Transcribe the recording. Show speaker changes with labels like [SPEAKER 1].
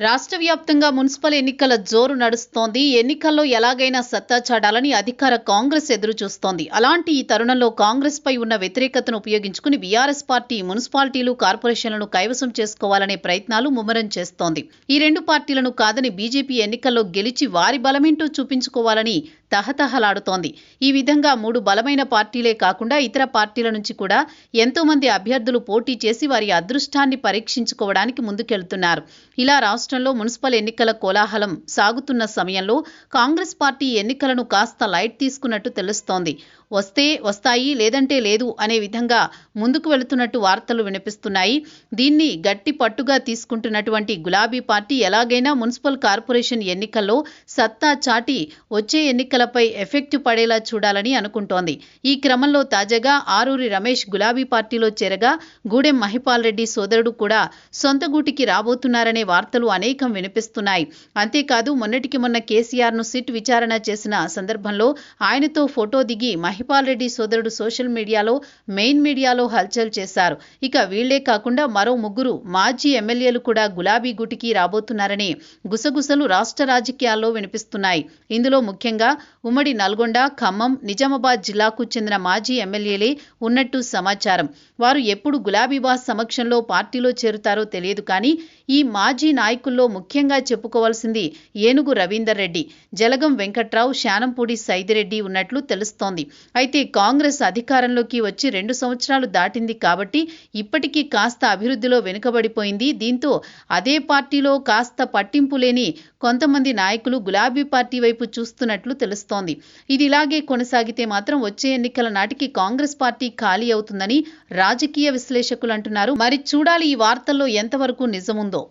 [SPEAKER 1] రాష్ట్ర వ్యాప్తంగా మున్సిపల్ ఎన్నికల జోరు నడుస్తోంది. ఎన్నికల్లో ఎలాగైనా సత్తా చాటాలని అధికార కాంగ్రెస్ ఎదురు చూస్తోంది. అలాంటి ఈ తరుణంలో కాంగ్రెస్ పై ఉన్న వ్యతిరేకతను ఉపయోగించుకుని బీఆర్ఎస్ పార్టీ మున్సిపాలిటీలు కార్పొరేషన్లను కైవసం చేసుకోవాలనే ప్రయత్నాలు ముమ్మరం చేస్తోంది. ఈ రెండు పార్టీలను కాదని బీజేపీ ఎన్నికల్లో గెలిచి వారి బలమేంటో చూపించుకోవాలని తహతహలాడుతోంది. ఈ విధంగా మూడు బలమైన పార్టీలే కాకుండా ఇతర పార్టీల నుంచి కూడా ఎంతో మంది అభ్యర్థులు పోటీ చేసి వారి అదృష్టాన్ని పరీక్షించుకోవడానికి ముందుకెళ్తున్నారు. ఇలా రాష్ట్రంలో మున్సిపల్ ఎన్నికల కోలాహలం సాగుతున్న సమయంలో కాంగ్రెస్ పార్టీ ఎన్నికలను కాస్త లైట్ తీసుకున్నట్టు తెలుస్తోంది. వస్తే వస్తాయి లేదంటే లేదు అనే విధంగా ముందుకు వెళుతున్నట్టు వార్తలు వినిపిస్తున్నాయి. దీన్ని గట్టి పట్టుగా తీసుకుంటున్నటువంటి గులాబీ పార్టీ ఎలాగైనా మున్సిపల్ కార్పొరేషన్ ఎన్నికల్లో సత్తా చాటి వచ్చే ఎన్నికలపై ఎఫెక్ట్ పడేలా చూడాలని అనుకుంటోంది. ఈ క్రమంలో తాజాగా ఆరూరి రమేష్ గులాబీ పార్టీలో చేరగా గూడెం మహిపాల్ రెడ్డి సోదరుడు కూడా సొంత గూటికి రాబోతున్నారనే వార్తలు అనేకం వినిపిస్తున్నాయి. అంతేకాదు మొన్నటికి మొన్న కేసీఆర్ను సిట్ విచారణ చేసిన సందర్భంలో ఆయనతో ఫోటో దిగి మహి మహిపాల్ రెడ్డి సోదరుడు సోషల్ మీడియాలో మెయిన్ మీడియాలో హల్చల్ చేశారు. ఇక వీళ్ళే కాకుండా మరో ముగ్గురు మాజీ ఎమ్మెల్యేలు కూడా గులాబీ గుటికి రాబోతున్నారనే గుసగుసలు రాష్ట్ర రాజకీయాల్లో వినిపిస్తున్నాయి. ఇందులో ముఖ్యంగా ఉమ్మడి నల్గొండ ఖమ్మం నిజామాబాద్ జిల్లాకు చెందిన మాజీ ఎమ్మెల్యేలే ఉన్నట్టు సమాచారం. వారు ఎప్పుడు గులాబీ బాస్ సమక్షంలో పార్టీలో చేరుతారో తెలియదు కానీ ఈ మాజీ నాయకుల్లో ముఖ్యంగా చెప్పుకోవాల్సింది ఏనుగు రవీందర్ రెడ్డి. జలగం వెంకట్రావు శానంపూడి సైదిరెడ్డి ఉన్నట్లు తెలుస్తోంది. అయితే కాంగ్రెస్ అధికారంలోకి వచ్చి రెండు సంవత్సరాలు దాటింది కాబట్టి ఇప్పటికీ కాస్త అభివృద్ధిలో వెనుకబడిపోయింది. దీంతో అదే పార్టీలో కాస్త పట్టింపు లేని కొంతమంది నాయకులు గులాబీ పార్టీ వైపు చూస్తున్నట్లు తెలుస్తోంది. ఇది ఇలాగే కొనసాగితే మాత్రం వచ్చే ఎన్నికల నాటికి కాంగ్రెస్ పార్టీ ఖాళీ అవుతుందని రాజకీయ విశ్లేషకులు అంటున్నారు. మరి చూడాలి ఈ వార్తల్లో ఎంతవరకు నిజముందో.